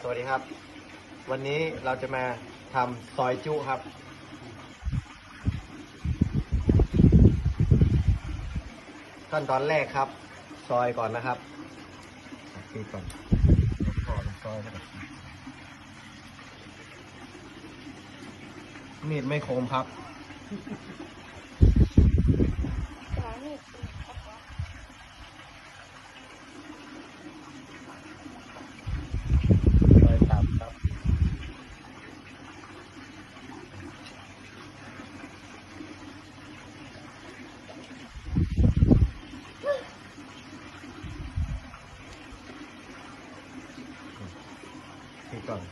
สวัสดีครับ วันนี้เราจะมาทำซอยจุครับ ขั้นตอนแรกครับ ซอยก่อนนะครับปีก่อนก่อนซอยนะครับมีดไม่คมครับ ซอยตับครับ นี่ ก่อน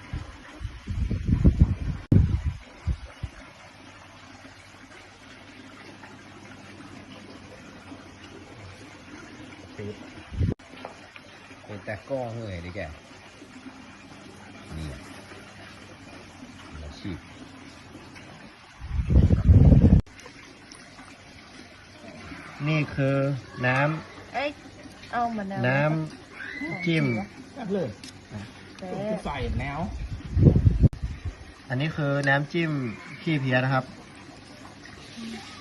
เป็นแต่ก้องเลยดิแก นี่อาชีพนี่คือน้ำ เอ้ย เอามะนาวำน้ำจิ้ม เลย ใส่แนว อันนี้คือน้ำจิ้มขี้เพี้ยนะครับ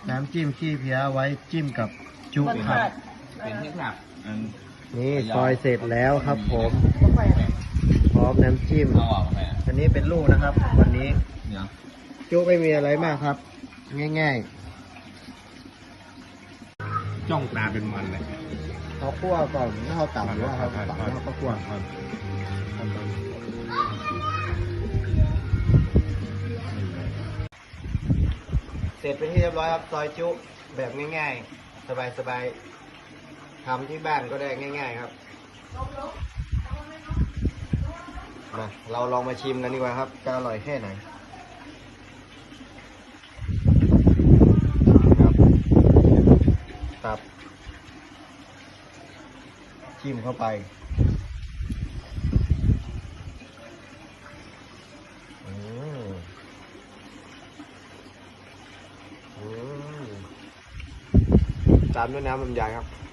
น้ำจิ้มขี้เพี้ยไว้จิ้มกับจุมันครับ เป็นเทคนิคอันนี่ซอยเสร็จแล้วครับ ผมพร้อมน้ำจิ้ม เอาออกไปอันนี้เป็นลูกนะครับ วันนี้เนี่ยจุไม่มีอะไรมากครับ ง่าย ๆ จ้องตาเป็นมันเลย เขาคั่วก่อนแล้วเขาตำหรือว่าเขาตำแล้วเขาก็คั่วเสร็จเป็นที่เรียบร้อยครับซอยจุแบบง่าย ๆ สบายๆทำที่บ้านก็ได้ง่าย ๆ ครับมาเราลองมาชิมกันดีกว่าครับจะอร่อยแค่ไหนครับตับ จิ้ มเข้าไปตามด้วยน้ำลำไยครับ